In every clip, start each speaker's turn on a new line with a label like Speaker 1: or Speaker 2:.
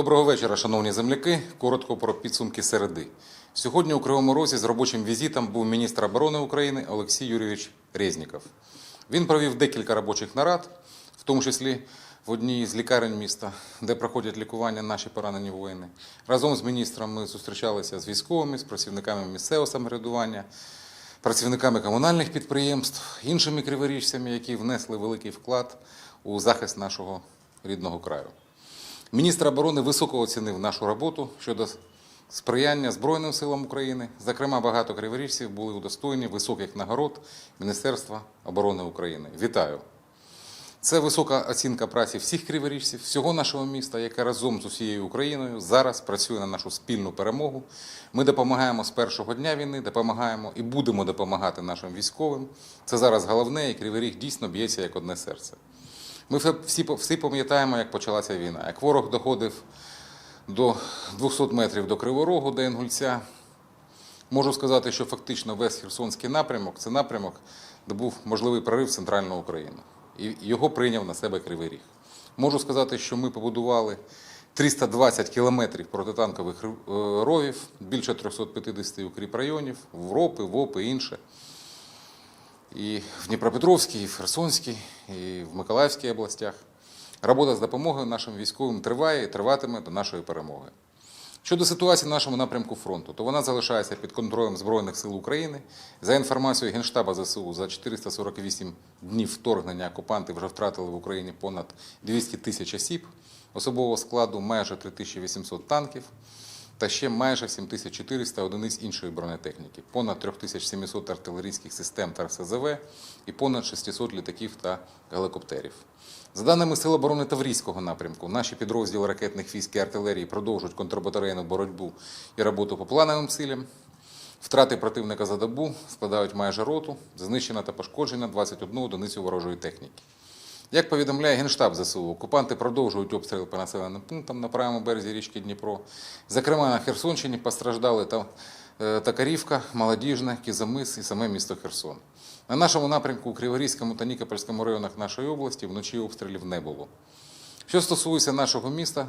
Speaker 1: Доброго вечора, шановні земляки. Коротко про підсумки середи. Сьогодні у Кривому Розі з робочим візитом був міністр оборони України Олексій Юрійович Резніков. Він провів декілька робочих нарад, в тому числі в одній з лікарень міста, де проходять лікування наші поранені воїни. Разом з міністром ми зустрічалися з військовими, з працівниками місцевого самоврядування, працівниками комунальних підприємств, іншими криворіжцями, які внесли великий вклад у захист нашого рідного краю. Міністр оборони високо оцінив нашу роботу щодо сприяння Збройним силам України. Зокрема, багато криворіжців були удостоєні високих нагород Міністерства оборони України. Вітаю! Це висока оцінка праці всіх криворіжців, всього нашого міста, яке разом з усією Україною зараз працює на нашу спільну перемогу. Ми допомагаємо з першого дня війни, допомагаємо і будемо допомагати нашим військовим. Це зараз головне, і Кривий Ріг дійсно б'ється як одне серце. Ми всі, всі пам'ятаємо, як почалася війна. Як ворог доходив до 200 метрів до Криворогу, до Інгульця. Можу сказати, що фактично весь Херсонський напрямок це напрямок, де був можливий прорив в центральну Україну. І його прийняв на себе Кривий Ріг. Можу сказати, що ми побудували 320 кілометрів протитанкових е, ровів, більше 350 укріпрайонів, в РОПи, ВОПи інше. І в Дніпропетровській, і в Херсонській, і в Миколаївській областях. Робота з допомогою нашим військовим триває і триватиме до нашої перемоги. Щодо ситуації на нашому напрямку фронту, то вона залишається під контролем Збройних сил України. За інформацією Генштаба ЗСУ, за 448 днів вторгнення окупанти вже втратили в Україні понад 200 тисяч осіб, особового складу майже 3800 танків та ще майже 7400 одиниць іншої бронетехніки, понад 3700 артилерійських систем та РСЗВ і понад 600 літаків та гелікоптерів. За даними Сил оборони Таврійського напрямку, наші підрозділи ракетних військ і артилерії продовжують контрбатарейну боротьбу і роботу по плановим цілям. Втрати противника за добу складають майже роту, знищена та пошкоджена 21 одиницю ворожої техніки. Як повідомляє Генштаб ЗСУ, окупанти продовжують обстріли по населеним пунктам на правому березі річки Дніпро. Зокрема, на Херсонщині постраждали та, е, Токарівка, Молодіжне, Кізамис і саме місто Херсон. На нашому напрямку у Криворізькому та Нікопольському районах нашої області вночі обстрілів не було. Що стосується нашого міста,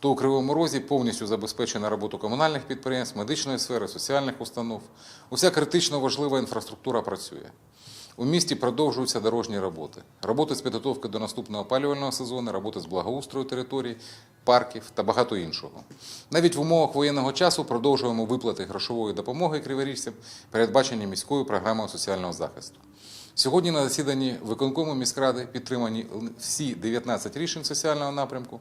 Speaker 1: то у Кривому Розі повністю забезпечена роботу комунальних підприємств, медичної сфери, соціальних установ. Уся критично важлива інфраструктура працює. У місті продовжуються дорожні роботи. Роботи з підготовки до наступного опалювального сезону, роботи з благоустрою територій, парків та багато іншого. Навіть в умовах воєнного часу продовжуємо виплати грошової допомоги криворіжцям, передбачені міською програмою соціального захисту. Сьогодні на засіданні виконкому міськради підтримані всі 19 рішень соціального напрямку.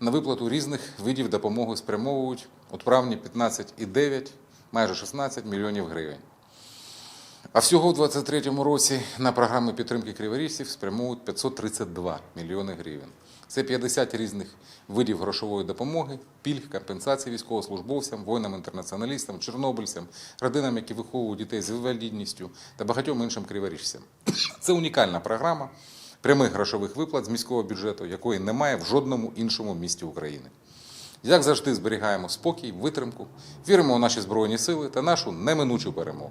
Speaker 1: На виплату різних видів допомоги спрямовують отправні 15,9, майже 16 мільйонів гривень. А всього у 2023 році на програми підтримки криворіжців спрямовують 532 мільйони гривень. Це 50 різних видів грошової допомоги, пільг, компенсацій військовослужбовцям, воїнам-інтернаціоналістам, чорнобильцям, родинам, які виховують дітей з інвалідністю та багатьом іншим криворіжцям. Це унікальна програма прямих грошових виплат з міського бюджету, якої немає в жодному іншому місті України. Як завжди, зберігаємо спокій, витримку, віримо у наші збройні сили та нашу неминучу перемогу.